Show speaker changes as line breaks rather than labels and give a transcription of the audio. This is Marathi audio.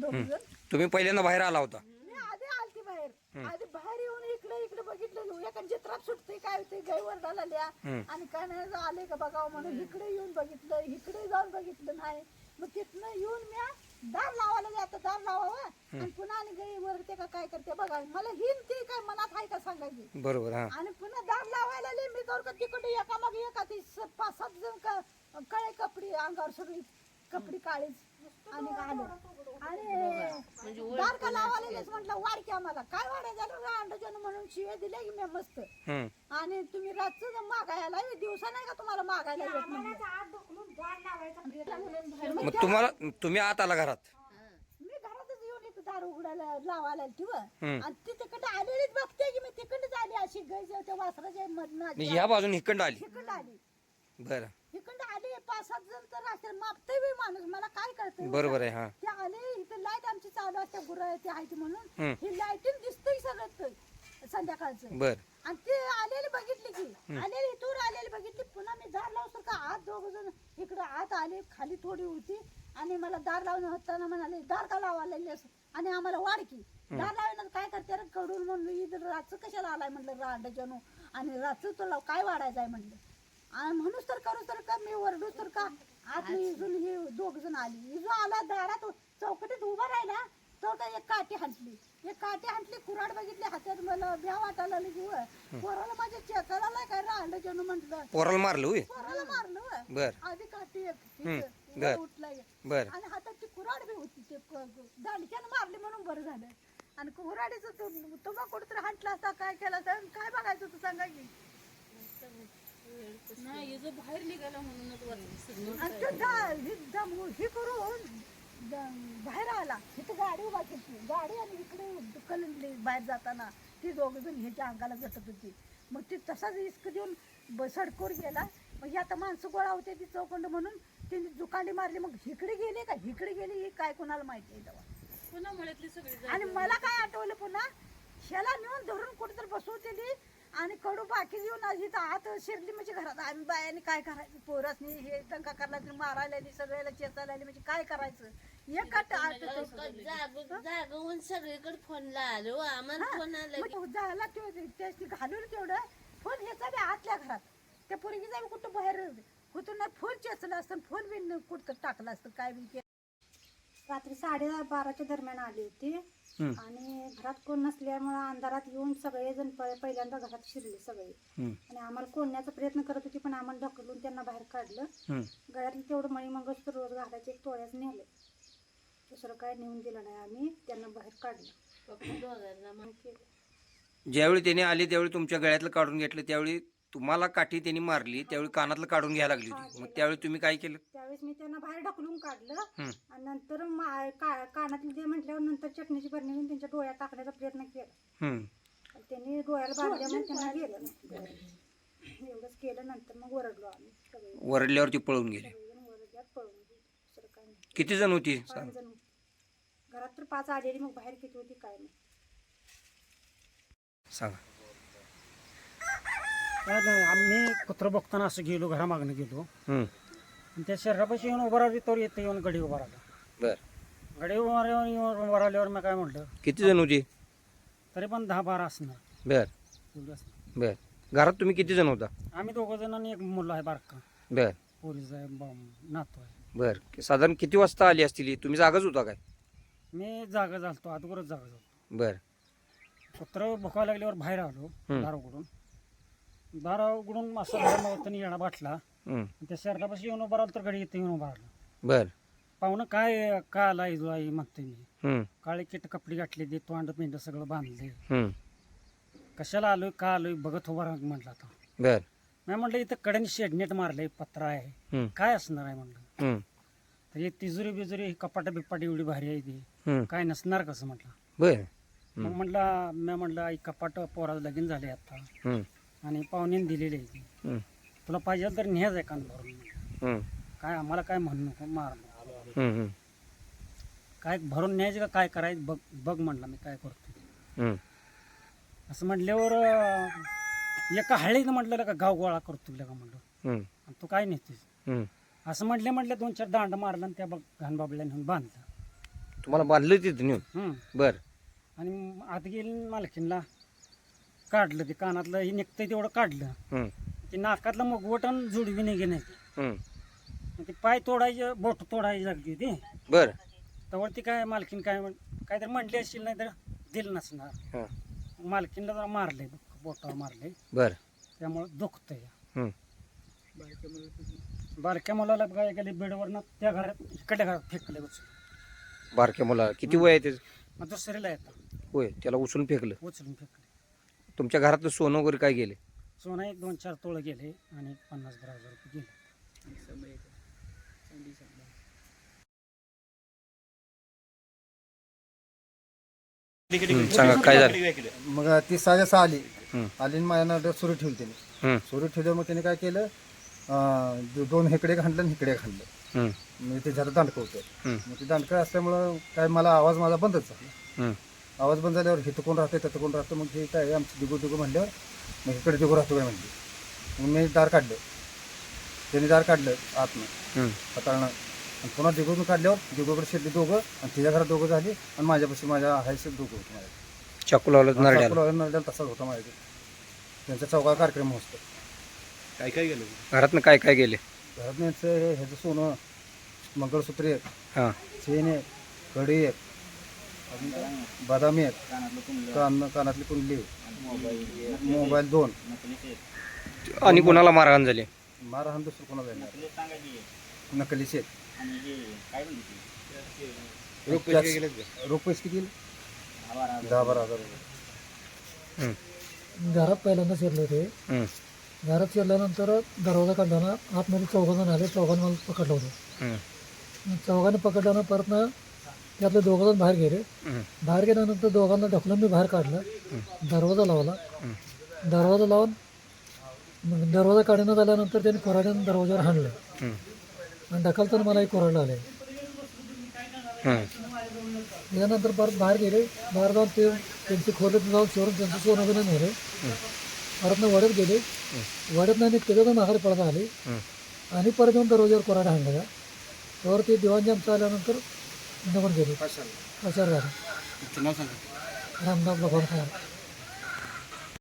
दोघ जण.
तुम्ही पहिल्यांदा बाहेर आला होता.
मी आधी आलती बाहेर. आधी बाहेर येऊन इकडे इकडे बघितलं एका चित्रात सुटते काय होते गाय वरडाला लिया आणि काय नाही आले का बघावं म्हणून इकडे येऊन बघितलं इकडे जाऊन बघितलं नाही. मग तिथनं येऊन मी दार लावायला जातं दार लावावं. आणि पुन्हा आणि गाई वरते का काय करते बघा. मला हिन ती काय मनात आहे का सांगायची?
बरोबर हा.
आणि पुन्हा दार लावायला आले मी का तिकडे एका मग एका ती पाच सात जण काळे कपडे अंगावर सगळी कपडे काळीच आणि आलो आणि दार का लावायला म्हटलं वाढ की आम्हाला काय वाढायचं झालं? अंडजन म्हणून शिवे दिले की मी मस्त.
हम्म.
आणि तुम्ही रातचं मागायला दिवसा नाही का तुम्हाला मागायला येत म्हणलं.
मग तुम्हाला तुम्ही आत आला घरात?
मी घरातच येऊन इथं दार उघडायला लावायला ठेव. आणि ती तिकडे आलेलीच बघते की मी तिकडच आली. अशी त्या वासराच्या मधनं
बाजून आली.
आली.
बर.
इकडं आले. पाच सात जण तर बी माणूस मला काय कळतं
बरोबर आहे हा.
ते आले इथं लाइट आमची चालू असते गुरं ते आहे ती म्हणून. ही लाईटिंग दिसतंय सगळं संध्याकाळचं.
बर.
आणि ते आलेले बघितले की आलेले इथून आलेले बघितले पुन्हा मी दार लावतो का आत दोघ जण इकडं आत आले खाली थोडी होती आणि मला दार लावून होताना म्हणाले दार का लावायला आणि आम्हाला वाढ की. दार लावण्यात काय करते रे कडून म्हणलं इथं रातचं कशाला आलाय? म्हणलं रांडाच्यानो आणि रातचं तुला काय वाढायचं आहे म्हणलं? आणि म्हणूच तर करूच तर का मी वरडूच तर का? आत इजून हे दोघ जण आली. इजून आला दारात चौकटीत उभा राहिला तर का एक काठी हांटली एक काठी हांटली कुराड बघितली हातात मला भ्या वाटायला लागली व. पोराला माझ्या नाही काय राहिलं जणू म्हटलं.
पोराला मारलं होय?
पोराला मारलं व.
बर.
आधी काठी एक उठला.
बर.
आणि हातात ती कुराड बी होती ते दांडक्यानं मारली म्हणून बरं झालं. आणि कुराडीचं तो तुम्हा कुठेतरी हांटला असता काय केला तर काय बघायचं तू सांगा की?
नाही जो बाहेर निघाला म्हणूनच
ही करून बाहेर आला. इथं गाडी उभा केली. गाडी आणि इकडे कलंडली बाहेर जाताना ती दोघ जण ह्याच्या अंगाला झटत होती. मग ती तसाच इस्क देऊन ब- सडकोर गेला. मग ही आता माणसं गोळा होते ती चौकंड म्हणून. त्यांनी दुकांडी मारली. मग इकडे गेले का? इकडे गेली ही काय कोणाला माहिती आहे तेव्हा.
पुन्हा
आणि मला काय आठवलं पुन्हा? ह्याला नेऊन धरून कुठेतरी बसवतेली. आणि कडू बाकी येऊन आज इथं आत शिरली म्हणजे घरात आम्ही बायाने काय करायचं? पोरासनी हे दंगा करला तरी मारायला आली, सगळ्याला चेचायला आली, म्हणजे काय करायचं? एक आत
जाग जागवून सगळीकडे फोन आलो आम्हाला फोन आला
मग झाला तो त्याची घालून तेवढं. फोन ह्याचा बी आतल्या घरात. त्या पोरगीचा बी कुठं बाहेर होतो ना फोन चेचला असतं फोन बी कुठं टाकलं असतं काय बी केलं.
रात्री साडे बाराच्या दरम्यान आली होती. आणि घरात कोण नसल्यामुळे अंधारात येऊन सगळेजण प- पहिल्यांदा घरात शिरले सगळे
हम्म.
आणि आम्हाला कोणण्याचा प्रयत्न करत होती पण आम्हाला ढकलून त्यांना बाहेर काढलं
हम्म.
गळ्यातलं तेवढं मळी मंगळसूत्र रोज घालायचे एक तोळ्याच नेलं दुसरं काय नेऊन दिलं नाही आम्ही त्यांना बाहेर काढलं केलं.
ज्यावेळी त्याने आली त्यावेळी तुमच्या गळ्यातलं काढून घेतलं त्यावेळी तुम्हाला काठी त्यांनी मारली त्यावेळी कानातलं काढून घ्यायला लागली होती. मग त्यावेळी तुम्ही काय केलं?
त्यावेळेस मी त्यांना बाहेर ढकलून काढलं. आणि नंतर मा- का- कानातले जे म्हटल्यावर नंतर चटणीची बरणी घेऊन त्यांच्या डोळ्यात टाकण्याचा प्रयत्न केला. आणि त्यांनी डोळ्याला बांधल्यामुळे त्यांना गेलं. नाही एवढंच केलं नंतर मग ओरडलो आम्ही. सगळे
वरडल्यावरती पळून गेले.
सगळेजण ओरडल्यात पळून गेले. दुसरं काय नाही.
किती जण होती
पाच जण होते. घरात तर पाच आलेली मग बाहेर किती होती काय नाही.
सांगा.
काय नाही आम्ही कुत्रं बघताना असं गेलो घरामागनं गेलो.
हम्म.
आणि त्या शरीरापाशी येऊन उभा राहिली तर येते येऊन गडी उभा राहिला.
बर.
गडी उभा राहिल्यावर येऊन उभा राहिल्यावर मी काय म्हटलं
किती जण होती?
तरी पण दहा बारा असणार.
बर.
एवढी असणार.
बर. घरात तुम्ही किती जण होता?
आम्ही दोघं जण आणि एक मुलं आहे बारका.
बर.
पोरीचा आहे ब- नातू आहे.
बर. साधारण किती वाजता आली असतील ही? तुम्ही जागाच होता काय?
मी जागा झालतो अगोदरच जागा झालतो.
बर.
कुत्रं भुकायला लागल्यावर बाहेर आलो
हम्म.
दार दार उघडून असं बाहेर नव्हतं येणा बाटला. आणि त्या शरीरापाशी येऊन उभा राहिलो तर गडी येते येऊन उभा राहिलो
बर
पाहुणं काय का आला आई आई म्हणते मी. काळे किट कपडे घातले ते तोंड पिंड सगळं बांधले. कशाला आलोय का आलोय बघत उभा राहा म्हटलं आता
बर
मी म्हटलं इथं कड्याने शेडनेट मारलंय पत्रा आहे. काय असणार आहे म्हटलं
हम्म.
तर हे तिजुरी बिजुरी कपाटा बिपाटी एवढी भारी आहे ती. काय नसणार कसं म्हटलं
बर
मग म्हटलं मी म्हटलं आई कपाट पोराचं लगीन झाले आता. आणि पाहुण्याने दिलेली आहे ती
हम्म.
तुला पाहिजे तर न्यायच आहे कान भरून.
हम्म.
काय आम्हाला काय म्हणू नको मार
हम्म. हम्म.
काय भरून न्यायचं का काय करायचं बघ बघ म्हटलं मी काय करतो
हम्म.
असं म्हटल्यावर अं, एका हळीनं म्हटलं का गाव गोळा करतो का म्हटलं
हम्म.
आणि तू काय नेतेस
हम्म.
असं म्हटले म्हटलं दोन चार दांड मारला आणि त्या बघ घाणबाबल्या नेऊन बांधलं
तुम्हाला बांधलं तिथं नेऊन. बर
आणि आत गेली मालकीनला काढलं ते कानातलं हे निघतंय तेवढं काढलं. ते नाकातलं मुगवट आणि जुडवी निघे नाही.
हं.
मग ते पाय तोडायचे बोट तोडायची लागली ती
बर.
तेव्हा ती काय मालकीन काय म्हण काहीतरी म्हटली असतील नाही तर दिलं नसणार.
हं,
मालकीनला जरा मारले बोटावर मारले
बर.
त्यामुळं दुखतंय. बारक्या मुलाला काय केले बेडवरनं त्या घरात इकडल्या घरात फेकले उचलून.
बारक्या मुला किती वय आहे त्याचं?
मग दुसरीला येतात
होय त्याला उचलून फेकलं.
उचलून फेकले.
तुमच्या घरातलं सोनं वगैरे काय गेले?
सोनं एक दोन चार तोळं गेले आणि पन्नास दहा हजार रुपये गेले.
हं, सांगा काय झालं?
मग ती साजेसा आली.
हं.
आली आणि माझ्या नावावर सुरू ठेवली त्याने
हं,
सुरू ठेवल्यावर मग त्याने काय केलं? अं, दो- दोन हेकडे घातलं आणि इकडे घातलं.
हं,
म्हणजे ते झालं दांडकं होतं.
हं,
मग ते दांडकं असल्यामुळं काय मला आवाज माझा बंदच झाला.
हं.
आवाज बंद झाल्यावर इथं कोण राहते तिथं कोण राहतं? मग हे काय आमचं दिगू दिगू म्हणल्यावर मग इकडे दिगू राहतो काय म्हणली. मग मी दार काढलं. त्याने दार काढलं आतनं.
हं.
हाताळणं. आणि पुन्हा दिगून काढल्यावर दिगूकडे शिरली दोघं आणि तिच्या घरात दोघं झाली आणि माझ्यापाशी माझ्या हायसे दोघं होतं माझ्या
चाकू लावलं नरड्याला.
चाकू नरड्याला तसाच होता माझ्या त्यांचा चौका कार्यक्रम असतो
घरातनं काय काय गेले?
घरात न्यायचं हे ह्याचं सोनं मंगळसूत्र
हां.
चेन एक कडी एक बदाम एक कान कानातली कुंडली मोबाईल दोन.
आणि कुणाला मारहाण झाली?
मारहाण दुसरं कोणाला येणार नकली शेत रोख पैसे किती गेले? दहा बारा हजार रुपये.
हं,
घरात पहिल्यांदा शिरले होते.
हं,
घरात शिरल्यानंतर दरवाजा काढताना आतमध्ये चौघांना आले. चौघांना मला पकडलं होतं.
हं,
चौघांनी पकडल्यानं परत ना त्यातले दोघं जण बाहेर गेले. बाहेर गेल्यानंतर दोघांना ढकलून मी बाहेर काढलं. दरवाजा लावला. दरवाजा लावून मग दरवाजा काढण्यात आल्यानंतर त्यांनी कोराड्यानं दरवाजावर हाणलं. आणि ढकलताना मला एक कोराडलं आले. त्यानंतर परत बाहेर गेले. बाहेर जाऊन ते त्यांची खोलीत जाऊन चोरून त्यांचं सोनं बिनं नेले. परत वड्यात गेले. वड्यात नाही त्याच्यातून माघारी पडता आले. आणि परत येऊन दरवाजावर कोराडा हाणला. त्यावर ते दिवाणजी आमचं आल्यानंतर निघून गेले कशावर झालं रामदास भगवान खान